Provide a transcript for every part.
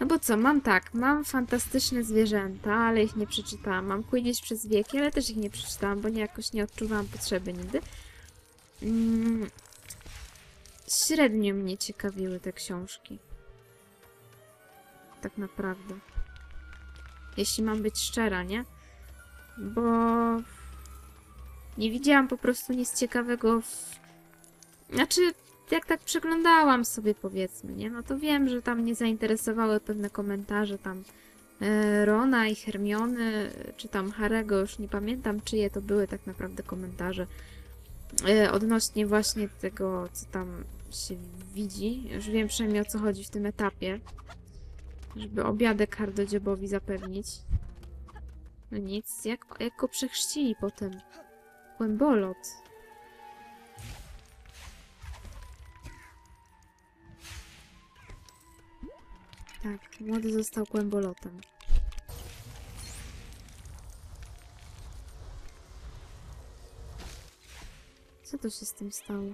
No bo co, mam tak, mam fantastyczne zwierzęta, ale ich nie przeczytałam. Mam Quidditch przez wieki, ale też ich nie przeczytałam, bo nie, jakoś nie odczuwałam potrzeby nigdy. Mm, średnio mnie ciekawiły te książki. Tak naprawdę. Jeśli mam być szczera, nie? Bo nie widziałam po prostu nic ciekawego w... Znaczy, jak tak przeglądałam sobie powiedzmy, nie? No to wiem, że tam mnie zainteresowały pewne komentarze tam e, Rona i Hermiony, czy tam Harego, już nie pamiętam czyje to były tak naprawdę komentarze e, odnośnie właśnie tego, co tam się widzi. Już wiem przynajmniej o co chodzi w tym etapie, żeby obiadek hardodziobowi zapewnić. No nic, jak, jak go przechrzcili potem? Kłębolot. Tak, młody został kłębolotem. Co to się z tym stało?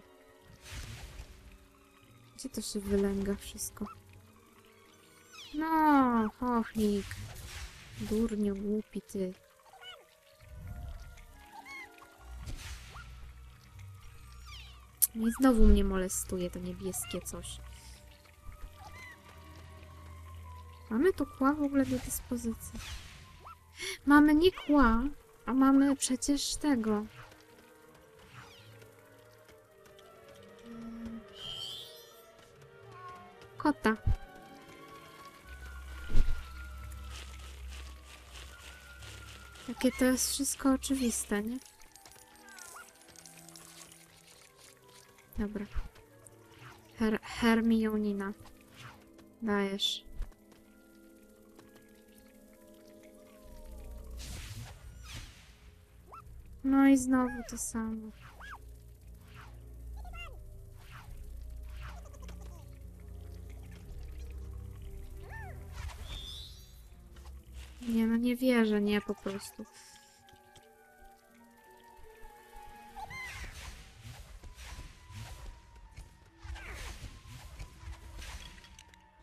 Gdzie to się wylęga wszystko? No, chochlik. Durniu, głupi ty. No I znowu mnie molestuje to niebieskie coś. Mamy tu kła w ogóle do dyspozycji. Mamy nie kła, a mamy przecież tego. Kota. Jakie to jest wszystko oczywiste, nie? Dobra. Her Hermionina. Dajesz. No i znowu to samo. Nie, no nie wierzę, nie po prostu.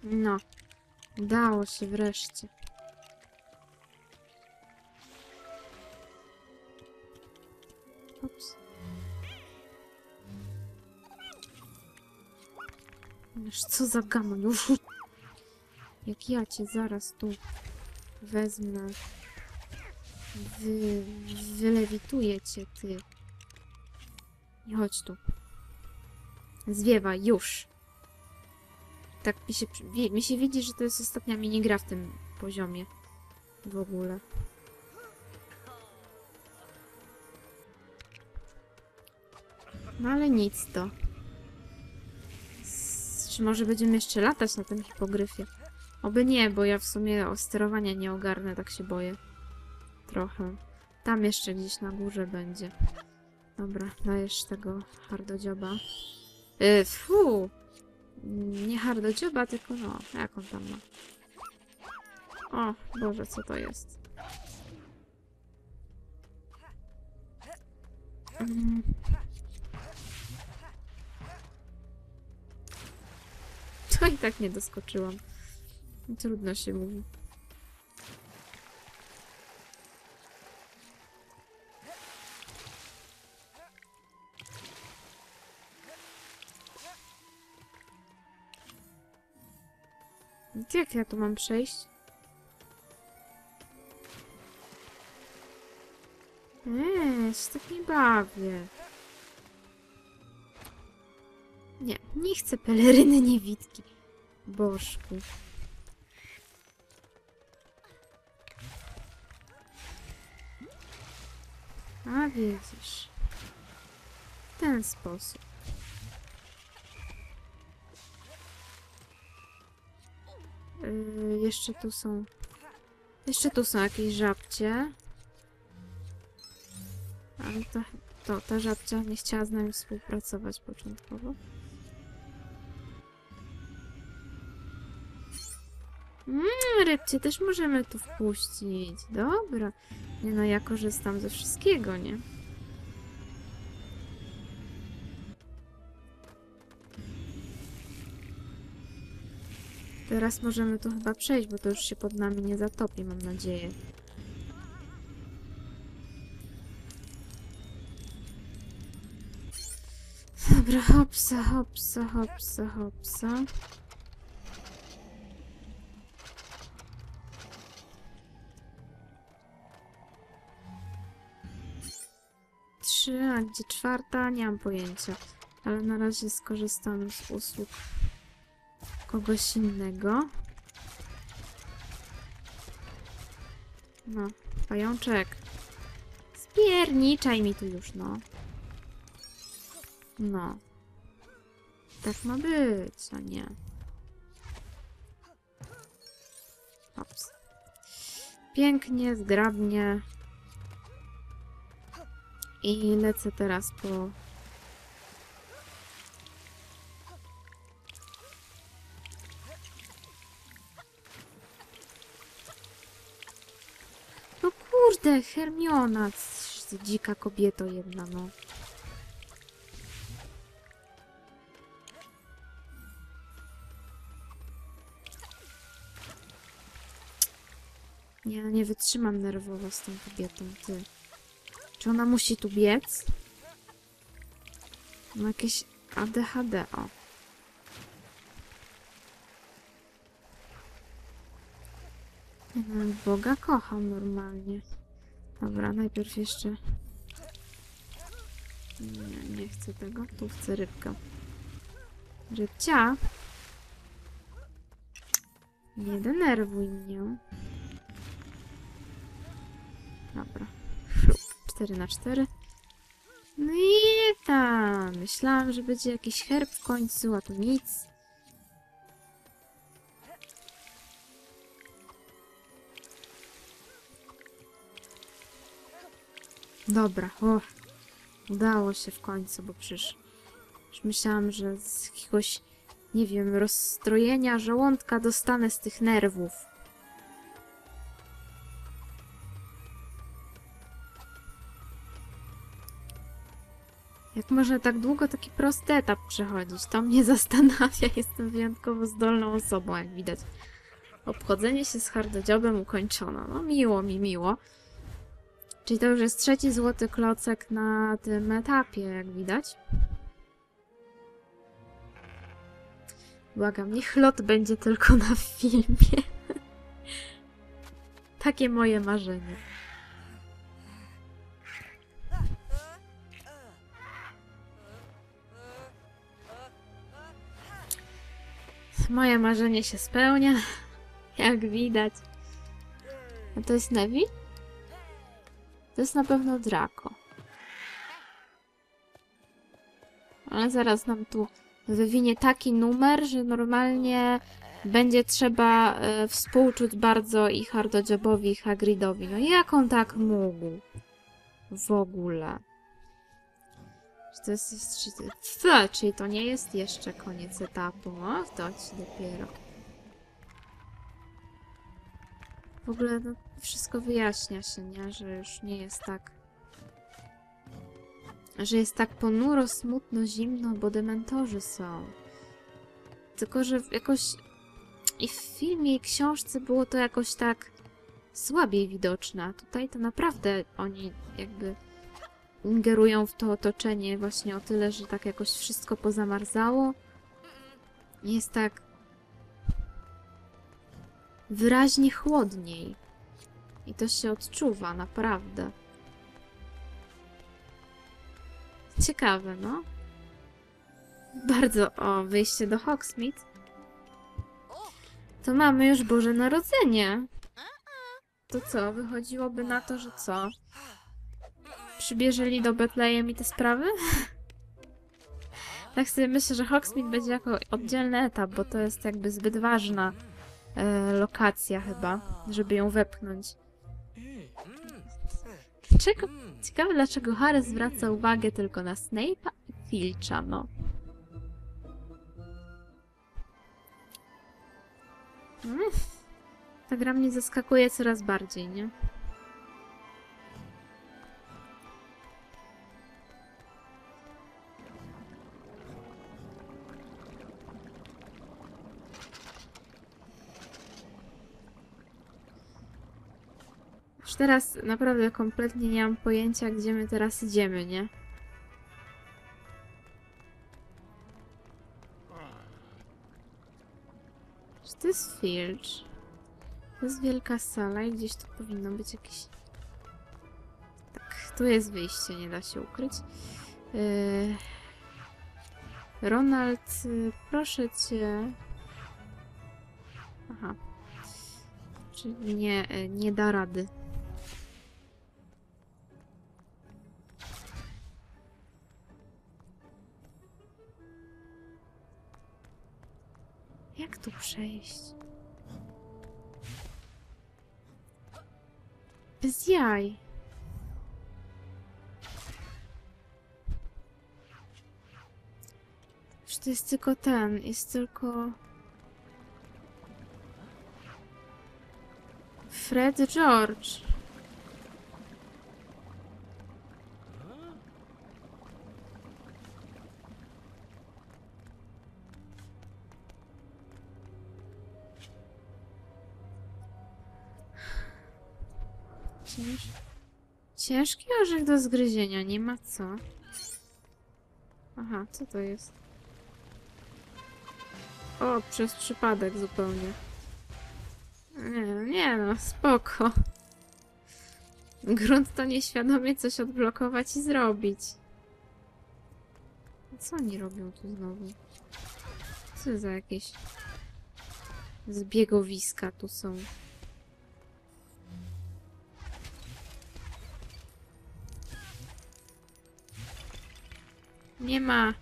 No, udało się wreszcie. Ups. Ależ co za już. Jak ja cię zaraz tu wezmę. Wy... Wylewituję cię, ty. Nie chodź tu. Zwiewaj, już. Tak mi się, mi się widzi, że to jest ostatnia minigra w tym poziomie. W ogóle. No ale nic to. Czy może będziemy jeszcze latać na tym hipogryfie? Oby nie, bo ja w sumie sterowania nie ogarnę, tak się boję. Trochę. Tam jeszcze gdzieś na górze będzie. Dobra, dajesz tego hardodzioba. Yy, fu! Nie hardodzioba, tylko no, jak on tam ma? O, Boże, co to jest? Mm. To i tak nie doskoczyłam. Trudno się mówi. Jak ja tu mam przejść? Eee, się tak nie bawię. Nie, chcę peleryny niewidki. Bożku. A widzisz. W ten sposób. Yy, jeszcze tu są... Jeszcze tu są jakieś żabcie. Ale to, to ta żabcia nie chciała z nami współpracować początkowo. Mmm, rybcie też możemy tu wpuścić. Dobra. Nie no, ja korzystam ze wszystkiego, nie? Teraz możemy tu chyba przejść, bo to już się pod nami nie zatopi, mam nadzieję. Dobra, hopsa, hopsa, hopsa, hopsa. Trzy, a gdzie czwarta? Nie mam pojęcia. Ale na razie skorzystam z usług kogoś innego. No, pajączek. Spierniczaj mi tu już, no. No. Tak ma być, a nie. Ops. Pięknie, zgrabnie. I lecę teraz po... No kurde, Hermiona, dzika kobieto jedna, no. Nie, nie wytrzymam nerwowo z tą kobietą, ty. Czy ona musi tu biec? Ma jakieś ADHD, o. Boga kocham normalnie. Dobra, najpierw jeszcze... Nie, nie chcę tego. Tu chcę rybkę. Rybcia! Nie denerwuj mnie. 4 na 4. No i tam. Myślałam, że będzie jakiś herb w końcu, a tu nic. Dobra, o. Udało się w końcu, bo przecież już myślałam, że z jakiegoś, nie wiem, rozstrojenia żołądka dostanę z tych nerwów. Jak tak długo taki prosty etap przechodzić? To mnie zastanawia. Jestem wyjątkowo zdolną osobą, jak widać. Obchodzenie się z hardodziobem ukończono. No miło mi, miło. Czyli to już jest trzeci złoty klocek na tym etapie, jak widać. Błagam, niech lot będzie tylko na filmie. Takie moje marzenie. Moje marzenie się spełnia, jak widać. A to jest Nevi? To jest na pewno Draco. Ale zaraz nam tu wywinie taki numer, że normalnie będzie trzeba e, współczuć bardzo i Hardojobowi, i Hagridowi. No jak on tak mógł? W ogóle. Czy to jest... Czyli to nie jest jeszcze koniec etapu? O, to ci dopiero. W ogóle no, wszystko wyjaśnia się, nie? Że już nie jest tak... Że jest tak ponuro, smutno, zimno, bo dementorzy są. Tylko, że jakoś... I w filmie, i książce było to jakoś tak słabiej widoczne. Tutaj to naprawdę oni jakby ingerują w to otoczenie właśnie o tyle, że tak jakoś wszystko pozamarzało. Jest tak wyraźnie chłodniej. I to się odczuwa, naprawdę. Ciekawe, no. Bardzo. O, wyjście do Hogsmeade. To mamy już Boże Narodzenie. To co, wychodziłoby na to, że co? Przybierzeli do Betlejem i te sprawy? tak sobie myślę, że Hogsmeade będzie jako oddzielny etap, bo to jest jakby zbyt ważna e, lokacja chyba, żeby ją wepchnąć. Czego? Ciekawe, dlaczego Harry zwraca uwagę tylko na Snape'a i Filcha, no. Mm. Ta gra mnie zaskakuje coraz bardziej, nie? Teraz naprawdę kompletnie nie mam pojęcia, gdzie my teraz idziemy, nie? Czy to jest Filcz? To jest wielka sala i gdzieś tu powinno być jakieś... Tak, tu jest wyjście, nie da się ukryć. Yy... Ronald, y, proszę cię... Aha. Czyli nie, y, nie da rady. Przejść? Bez jaj. Czy to jest tylko ten? Jest tylko... Fred George. Ciężki orzech do zgryzienia, nie ma co. Aha, co to jest? O, przez przypadek zupełnie. Nie, nie no, spoko. Grunt to nieświadomie coś odblokować i zrobić. Co oni robią tu znowu? Co za jakieś zbiegowiska tu są? Nie ma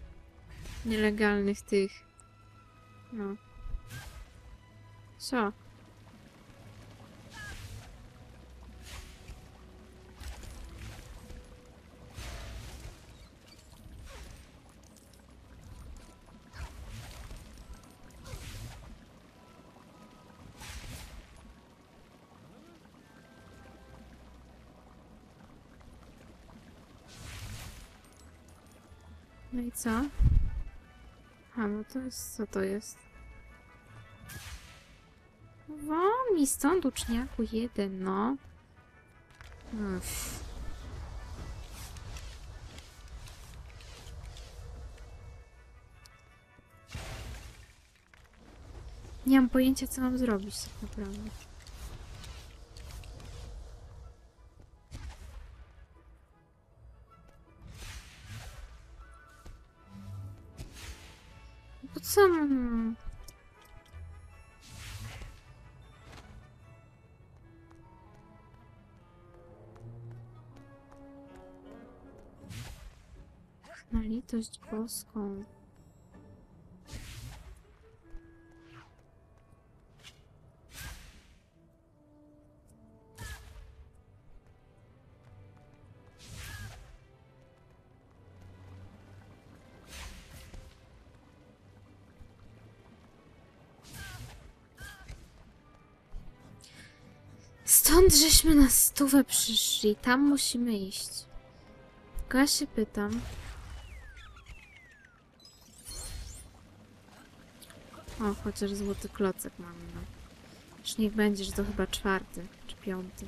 nielegalnych tych. No. Co? No i co? A, no to jest... co to jest? Won mi stąd, uczniaku jeden, no. Uff. Nie mam pojęcia, co mam zrobić tak naprawdę. Mam... Na litość boską. Stąd żeśmy na stówę przyszli. Tam musimy iść. Tylko ja się pytam. O, chociaż złoty klocek mamy, no. Już niech będzie, że to chyba czwarty czy piąty.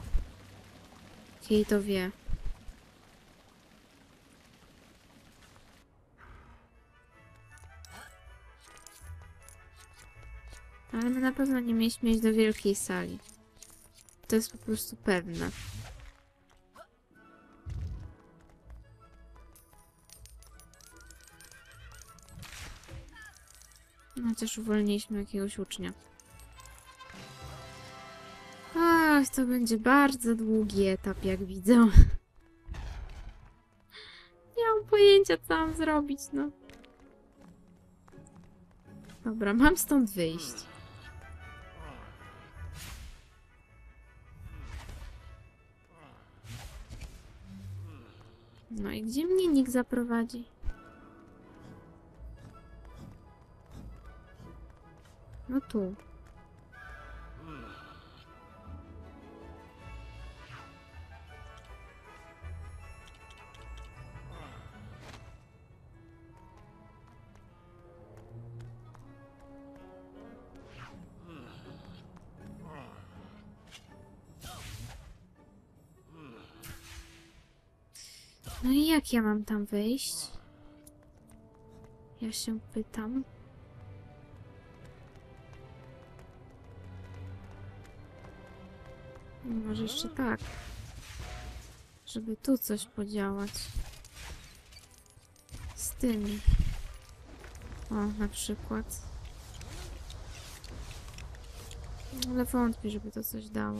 Jej to wie. Ale my na pewno nie mieliśmy iść do wielkiej sali. To jest po prostu pewne. No, Chociaż uwolniliśmy jakiegoś ucznia. Ach, to będzie bardzo długi etap, jak widzę. Nie mam pojęcia, co mam zrobić, no. Dobra, mam stąd wyjść. No i gdzie mnie nikt zaprowadzi? No tu. Jak ja mam tam wejść? Ja się pytam. Może jeszcze tak. Żeby tu coś podziałać. Z tymi. O, na przykład. Ale wątpię, żeby to coś dało.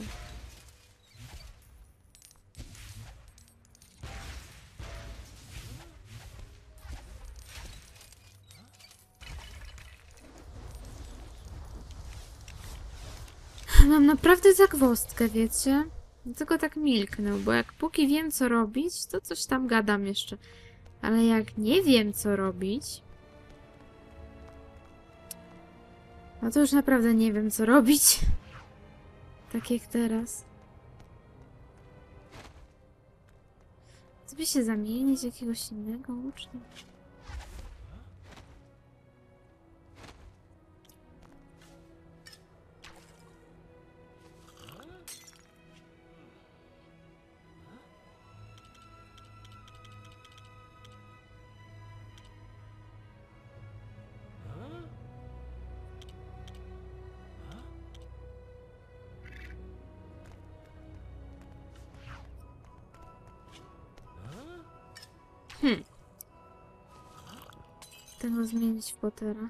Mam naprawdę zagwozdkę, wiecie? Tylko tak milknę, bo jak póki wiem co robić, to coś tam gadam jeszcze. Ale jak nie wiem co robić, no to już naprawdę nie wiem co robić. Tak jak teraz. By się zamienić jakiegoś innego ucznia? Tego zmienić w Pottera.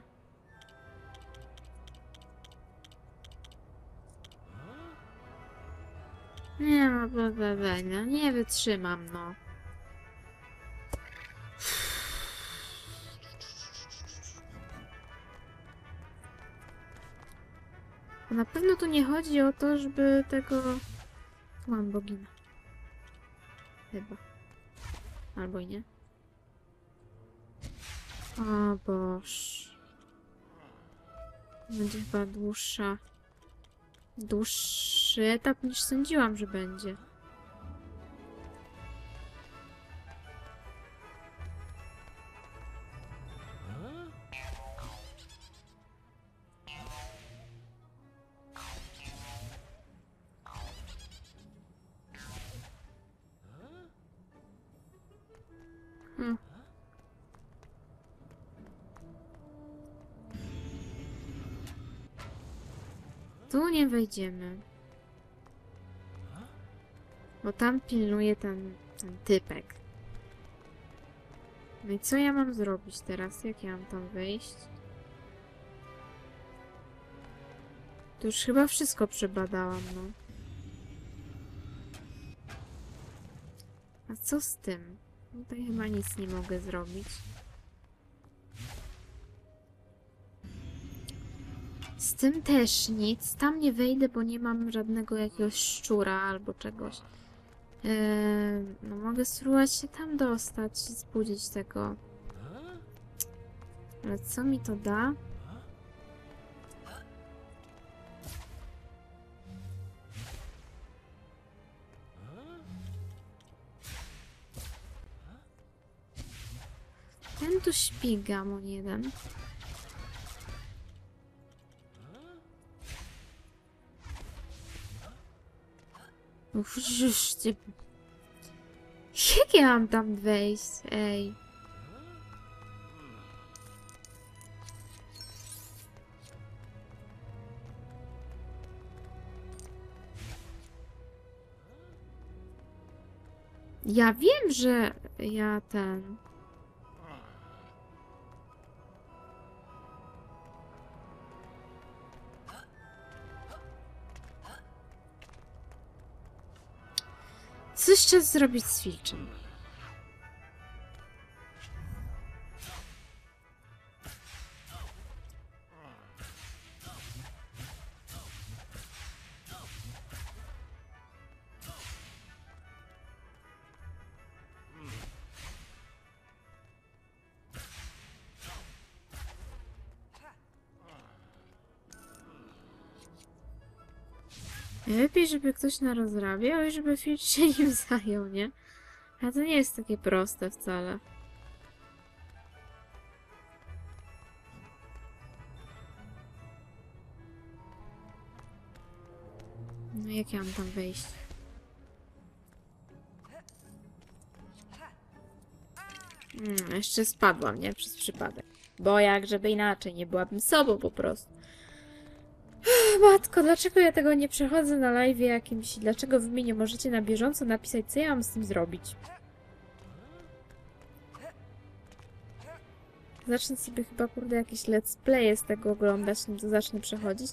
Nie no, bla, nie wytrzymam, no. Na pewno tu nie chodzi o to, żeby tego... Mam bogina. Chyba. Albo i nie. O boż. Będzie chyba dłuższa. Dłuższy etap niż sądziłam, że będzie. Wejdziemy. Bo tam pilnuje ten, ten typek. No i co ja mam zrobić teraz? Jak ja mam tam wejść? To już chyba wszystko przebadałam, no. A co z tym? Tutaj chyba nic nie mogę zrobić. Z tym też nic. Tam nie wejdę, bo nie mam żadnego jakiegoś szczura albo czegoś. Eee, no mogę spróbować się tam dostać zbudzić tego. Ale co mi to da? Ten tu śpi, gamon jeden. Uff, już cię... Jak ja mam tam wejść? Ej. Ja wiem, że ja ten... Coś trzeba zrobić z Filczem. Lepiej, żeby ktoś narozrabiał i żeby Filcz się nim zajął, nie? A to nie jest takie proste wcale. No jak ja mam tam wejść? Hmm, jeszcze spadłam, nie? Przez przypadek. Bo jak żeby inaczej, nie byłabym sobą po prostu. Matko, dlaczego ja tego nie przechodzę na live jakimś? Dlaczego wy mi nie możecie na bieżąco napisać, co ja mam z tym zrobić? Zacznę sobie chyba, kurde, jakieś let's playe z tego oglądać, nim to zacznę przechodzić.